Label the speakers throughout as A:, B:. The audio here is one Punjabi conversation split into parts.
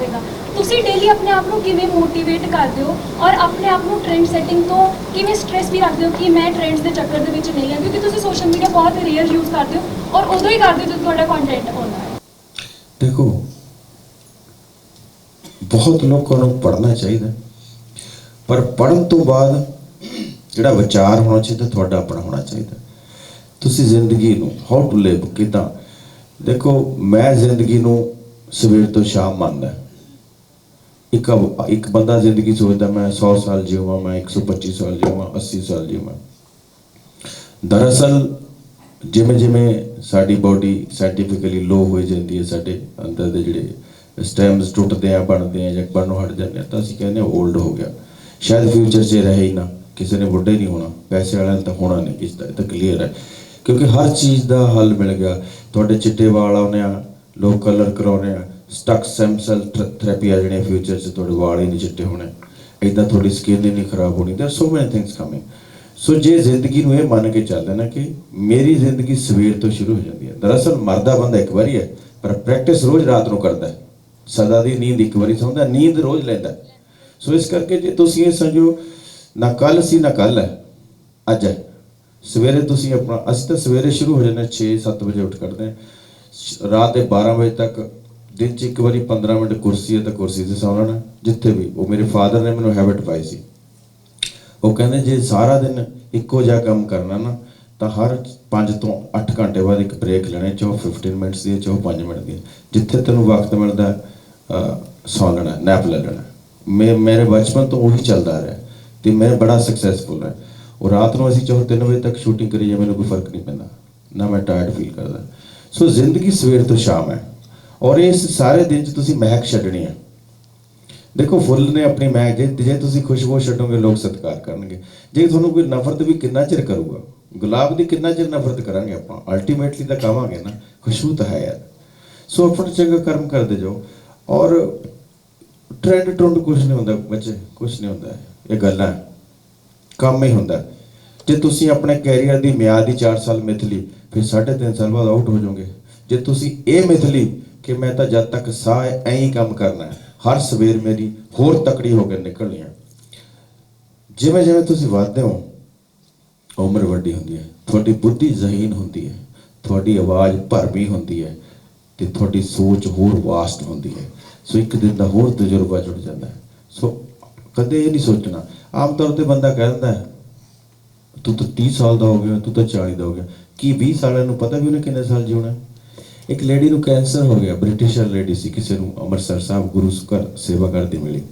A: ਹੋਵੇਗਾ। ਤੁਸੀਂ ਡੇਲੀ ਆਪਣੇ ਆਪ ਨੂੰ ਕਿਵੇਂ ਮੋਟੀਵੇਟ ਕਰਦੇ ਹੋ ਔਰ ਆਪਣੇ ਆਪ ਨੂੰ ਟ੍ਰੈਂਡ ਸੈਟਿੰਗ ਤੋਂ ਕਿਵੇਂ ਸਟ੍ਰੈਸ ਵੀ ਰੱਖਦੇ ਹੋ ਕਿ ਮੈਂ ਟ੍ਰੈਂਡਸ ਦੇ ਚੱਕਰ ਦੇ ਵਿੱਚ ਨਹੀਂ ਹਾਂ? ਕਿਉਂਕਿ ਤੁਸੀਂ ਸੋਸ਼ਲ ਮੀਡੀਆ ਬਹੁਤ ਰੇਅਰ ਯੂਜ਼ ਕਰਦੇ ਹੋ ਔਰ ਉਦੋਂ ਹੀ ਕਰਦੇ ਹੋ ਜਦੋਂ ਤੁਹਾਡਾ ਕੰਟੈਂਟ ਆਉਂਦਾ ਹੈ।
B: ਦੇਖੋ, ਬਹੁਤ ਲੋਕਾਂ ਨੂੰ ਪੜ੍ਹਨਾ ਚਾਹੀਦਾ ਪਰ ਪੜ੍ਹਨ ਤੋਂ ਬਾਅਦ ਜਿਹੜਾ ਵਿਚਾਰ ਹੋਣਾ ਚਾਹੀਦਾ, ਤੁਹਾਡਾ ਆਪਣਾ ਹੋਣਾ ਚਾਹੀਦਾ ਤੁਸੀਂ ਜ਼ਿੰਦਗੀ ਨੂੰ ਹਾਊ ਟੂ ਲਿਵ ਕਿਦਾਂ? ਦੇਖੋ, ਮੈਂ ਜ਼ਿੰਦਗੀ ਨੂੰ ਸਵੇਰ ਤੋਂ ਸ਼ਾਮ ਮੰਨਦਾ ਇੱਕ ਇੱਕ ਬੰਦਾ ਜ਼ਿੰਦਗੀ ਸੋਚਦਾ, ਮੈਂ 100 ਸਾਲ ਜੀਵਾਂ ਮੈਂ 125 ਸਾਲ ਜੀਵਾਂ 80 ਸਾਲ ਜੀਵਾਂ ਦਰਅਸਲ ਜਿਵੇਂ ਜਿਵੇਂ ਸਾਡੀ ਬਾਡੀ ਸਾਇੰਟੀਫਿਕਲੀ ਲੋ ਹੋਈ ਜਾਂਦੀ ਹੈ, ਸਾਡੇ ਅੰਦਰ ਦੇ ਜਿਹੜੇ ਸਟੈਮਸ ਟੁੱਟਦੇ ਆ, ਬਣਦੇ ਆ ਜਾਂ ਬਣਨੋਂ ਹਟ ਜਾਂਦੇ ਆ, ਤਾਂ ਅਸੀਂ ਕਹਿੰਦੇ ਆ 올ਡ ਹੋ ਗਿਆ। ਸ਼ਾਇਦ ਫਿਊਚਰ 'ਚ ਰਹੇ ਹੀ ਨਾ, ਕਿਸੇ ਨੇ ਬੁੱਢੇ ਨਹੀਂ ਹੋਣਾ, ਪੈਸੇ ਵਾਲਿਆਂ ਨੇ ਤਾਂ ਹੋਣਾ ਨਹੀਂ ਕਿਸ ਦਾ ਇਹ ਤਾਂ ਕਲੀਅਰ ਹੈ। ਕਿਉਂਕਿ ਹਰ ਚੀਜ਼ ਦਾ ਹੱਲ ਮਿਲ ਗਿਆ। ਤੁਹਾਡੇ ਚਿੱਟੇ ਵਾਲ ਆਉਣੇ ਆ, ਲੋਕ ਕਲਰ ਕਰਾਉਣੇ ਆ ਸਟਕ ਸੈਮ ਸੈਲ ਥੈਰੇਪੀ ਆ ਜਿਹੜੇ ਫਿਊਚਰ 'ਚ ਤੁਹਾਡੇ ਵਾਲ ਹੀ ਨਹੀਂ ਚਿੱਟੇ ਹੋਣੇ। ਇਦਾਂ ਤੁਹਾਡੀ ਸਕਿਨ ਨਹੀਂ ਖਰਾਬ ਹੋਣੀ। ਦੇਰ ਸੋ ਮੈਨੀ ਥਿੰਗਸ ਕਮਿੰਗ ਸੋ ਜੇ ਜ਼ਿੰਦਗੀ ਨੂੰ ਇਹ ਮੰਨ ਕੇ ਚੱਲਦੇ ਨਾ ਕਿ ਮੇਰੀ ਜ਼ਿੰਦਗੀ ਸਵੇਰ ਤੋਂ ਸ਼ੁਰੂ ਹੋ ਜਾਂਦੀ ਹੈ। ਦਰਅਸਲ ਮਰਦਾ ਬੰਦਾ ਇੱਕ ਵਾਰੀ ਹੈ, ਪਰ ਪ੍ਰੈਕਟਿਸ ਰੋਜ਼ ਰਾਤ ਨੂੰ ਕਰਦਾ ਹੈ। ਸਦਾ ਦੀ ਨੀਂਦ ਇੱਕ ਵਾਰੀ ਸੌਂਦਾ ਨੀਂਦ ਰੋਜ਼ ਲੈਂਦਾ ਸੋ ਇਸ ਕਰਕੇ ਜੇ ਤੁਸੀਂ ਇਹ ਸਮਝੋ, ਨਾ ਕੱਲ ਸੀ, ਨਾ ਕੱਲ ਹੈ, ਅੱਜ ਹੈ। ਸਵੇਰੇ ਤੁਸੀਂ ਆਪਣਾ, ਅਸੀਂ ਤਾਂ ਸਵੇਰੇ ਸ਼ੁਰੂ ਹੋ ਜਾਂਦੇ 6-7 ਵਜੇ ਉੱਠ ਕਰਦੇ ਹਾਂ। ਰਾਤ ਦੇ 12 ਵਜੇ ਤੱਕ ਦਿਨ 'ਚ ਇੱਕ ਵਾਰੀ 15 ਮਿੰਟ ਕੁਰਸੀ ਹੈ ਤਾਂ ਕੁਰਸੀ ਤੇ ਸੌਂ ਲੈਣਾ ਜਿੱਥੇ ਵੀ। ਉਹ ਮੇਰੇ ਫਾਦਰ ਨੇ ਮੈਨੂੰ ਹੈਬਿਟ ਪਾਈ ਸੀ। ਉਹ ਕਹਿੰਦੇ ਜੇ ਸਾਰਾ ਦਿਨ ਇੱਕੋ ਜਿਹਾ ਕੰਮ ਕਰਨਾ ਨਾ ਤਾਂ ਹਰ 5 ਤੋਂ 8 ਘੰਟੇ ਬਾਅਦ ਇੱਕ ਬ੍ਰੇਕ ਲੈਣੇ ਚਾਹੋ 15 ਮਿੰਟਸ ਦੀ ਹੈ, ਚਾਹੋ 5 ਮਿੰਟ ਦੀ ਜਿੱਥੇ ਤੈਨੂੰ ਵਕਤ ਮਿਲਦਾ ਹੈ, ਸੌਂ ਲੈਣਾ ਨੈਪ ਲੈ ਲੈਣਾ। ਮੈਂ ਮੇਰੇ ਬਚਪਨ ਤੋਂ ਉਹੀ ਚੱਲਦਾ ਆ ਰਿਹਾ ਤੇ ਮੈਂ ਬੜਾ ਸਕਸੈਸਫੁਲ ਹੈ। ਉਹ ਰਾਤ ਨੂੰ ਅਸੀਂ ਚਾਹੋ 3 ਵਜੇ ਤੱਕ ਸ਼ੂਟਿੰਗ ਕਰੀਏ ਮੈਨੂੰ ਕੋਈ ਫ਼ਰਕ ਨਹੀਂ ਪੈਂਦਾ। ਨਾ ਮੈਂ ਟਾਇਰਡ ਫੀਲ ਕਰਦਾ। ਸੋ ਜ਼ਿੰਦਗੀ ਸਵੇਰ ਤੋਂ ਸ਼ਾਮ ਹੈ। ਔਰ ਇਸ ਸਾਰੇ ਦਿਨ 'ਚ ਤੁਸੀਂ ਮਹਿਕ ਛੱਡਣੀ ਹੈ। ਦੇਖੋ, ਫੁੱਲ ਨੇ ਆਪਣੀ ਮਹਿਕ, ਜੇ ਜੇ ਤੁਸੀਂ ਖੁਸ਼ਬੂ ਛੱਡੋਗੇ, ਲੋਕ ਸਤਿਕਾਰ ਕਰਨਗੇ। ਜੇ ਤੁਹਾਨੂੰ ਕੋਈ ਨਫ਼ਰਤ ਵੀ ਕਿੰਨਾ ਚਿਰ ਕਰੂਗਾ, ਗੁਲਾਬ ਦੀ ਕਿੰਨਾ ਚਿਰ ਨਫ਼ਰਤ ਕਰਾਂਗੇ ਆਪਾਂ ਅਲਟੀਮੇਟਲੀ ਤਾਂ ਕਹਾਂਗੇ ਨਾ, ਖੁਸ਼ਬੂ ਤਾਂ ਹੈ ਯਾਰ। ਸੋ ਆਪਣਾ ਚੰਗਾ ਕਰਮ ਕਰਦੇ ਜਾਓ। ਔਰ ਟ੍ਰੈਂਡ ਟ੍ਰੁੰਡ ਕੁਝ ਨਹੀਂ ਹੁੰਦਾ ਬੱਚੇ ਕੁਝ ਨਹੀਂ ਹੁੰਦਾ, ਇਹ ਗੱਲਾਂ। ਕੰਮ ਹੀ ਹੁੰਦਾ। ਜੇ ਤੁਸੀਂ ਆਪਣੇ ਕੈਰੀਅਰ ਦੀ ਮਿਆਦ ਹੀ 4 ਸਾਲ ਮਿਥਲੀ ਫਿਰ 3.5 ਸਾਲ ਬਾਅਦ ਆਊਟ ਹੋ ਜਾਓਗੇ। ਜੇ ਤੁਸੀਂ ਇਹ ਮਿਥਲੀ ਕਿ ਮੈਂ ਤਾਂ ਜਦ ਤੱਕ ਸਾਹ ਹੈ ਐਂ ਹੀ ਕੰਮ ਕਰਨਾ ਹਰ ਸਵੇਰ ਮੇਰੀ ਹੋਰ ਤਕੜੀ ਹੋ ਕੇ ਨਿਕਲਣੀ ਹੈ। ਜਿਵੇਂ ਜਿਵੇਂ ਤੁਸੀਂ ਵਧਦੇ ਹੋ, ਉਮਰ ਵੱਡੀ ਹੁੰਦੀ ਹੈ, ਤੁਹਾਡੀ ਬੁੱਧੀ ਜ਼ਹੀਨ ਹੁੰਦੀ ਹੈ, ਤੁਹਾਡੀ ਆਵਾਜ਼ ਭਰਵੀਂ ਹੁੰਦੀ ਹੈ ਤੇ ਤੁਹਾਡੀ ਸੋਚ ਹੋਰ ਵਾਸਟ ਹੁੰਦੀ ਹੈ। ਸੋ ਇੱਕ ਦਿਨ ਦਾ ਹੋਰ ਤਜਰਬਾ ਜੁੜ ਜਾਂਦਾ ਹੈ। ਸੋ ਕਦੇ ਇਹ ਨਹੀਂ ਸੋਚਣਾ, ਆਮ ਤੌਰ ਤੇ ਬੰਦਾ ਕਹਿ ਦਿੰਦਾ ਹੈ, ਤੂੰ ਤਾਂ 30 ਸਾਲ ਦਾ ਹੋ ਗਿਆ, ਤੂੰ ਤਾਂ 40 ਦਾ ਹੋ ਗਿਆ। ਕੀ 20 ਸਾਲਾਂ ਨੂੰ ਪਤਾ ਵੀ ਉਹਨੇ ਕਿੰਨੇ ਸਾਲ ਜਿਉਣਾ ਹੈ? ਇੱਕ ਲੇਡੀ ਨੂੰ ਕੈਂਸਰ ਹੋ ਗਿਆ ਬ੍ਰਿਟਿਸ਼ਰ ਲੇਡੀ ਸੀ, ਕਿਸੇ ਨੂੰ ਅੰਮ੍ਰਿਤਸਰ ਸਾਹਿਬ ਗੁਰੂ ਘਰ ਸੇਵਾ ਕਰਦੀ ਮਿਲੀ।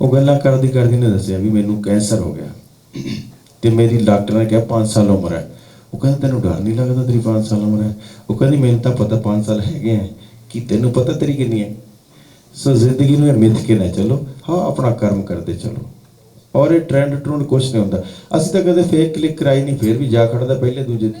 B: ਉਹ ਗੱਲਾਂ ਕਰਦੀ ਕਰਦੀ ਨੇ ਦੱਸਿਆ ਵੀ ਮੈਨੂੰ ਕੈਂਸਰ ਹੋ ਗਿਆ। ਤੇ ਮੇਰੀ ਡਾਕਟਰ ਨੇ ਕਿਹਾ 5 ਸਾਲ ਉਮਰ ਹੈ। ਉਹ ਕਹਿੰਦਾ, ਤੈਨੂੰ ਡਰ ਨਹੀਂ ਲੱਗਦਾ ਤੇਰੀ 5 ਸਾਲ ਉਮਰ ਹੈ? ਉਹ ਕਹਿੰਦੀ, ਮੈਨੂੰ ਤਾਂ ਪਤਾ 5 ਸਾਲ ਹੈਗੇ ਆ, ਕਿ ਤੈਨੂੰ ਪਤਾ ਤੇਰੀ ਕਿੰਨੀ ਹੈ? ਸੋ ਜ਼ਿੰਦਗੀ ਨੂੰ ਇਹ ਮਿੱਥ ਕੇ ਨਾ ਚੱਲੋ, ਹਾਂ, ਆਪਣਾ ਕਰਮ ਕਰਦੇ ਚਲੋ। ਔਰ ਇਹ ਟ੍ਰੈਂਡ ਟਰੁੰਡ ਕੁਛ ਨਹੀਂ ਹੁੰਦਾ। ਅਸੀਂ ਤਾਂ ਕਦੇ ਫੇਕ ਕਲਿੱਕ ਕਰਾਈ ਨਹੀਂ, ਫੇਰ ਵੀ ਜਾ ਖੜਦਾ ਪਹਿਲੇ ਦੂਜੇ ਤੇ।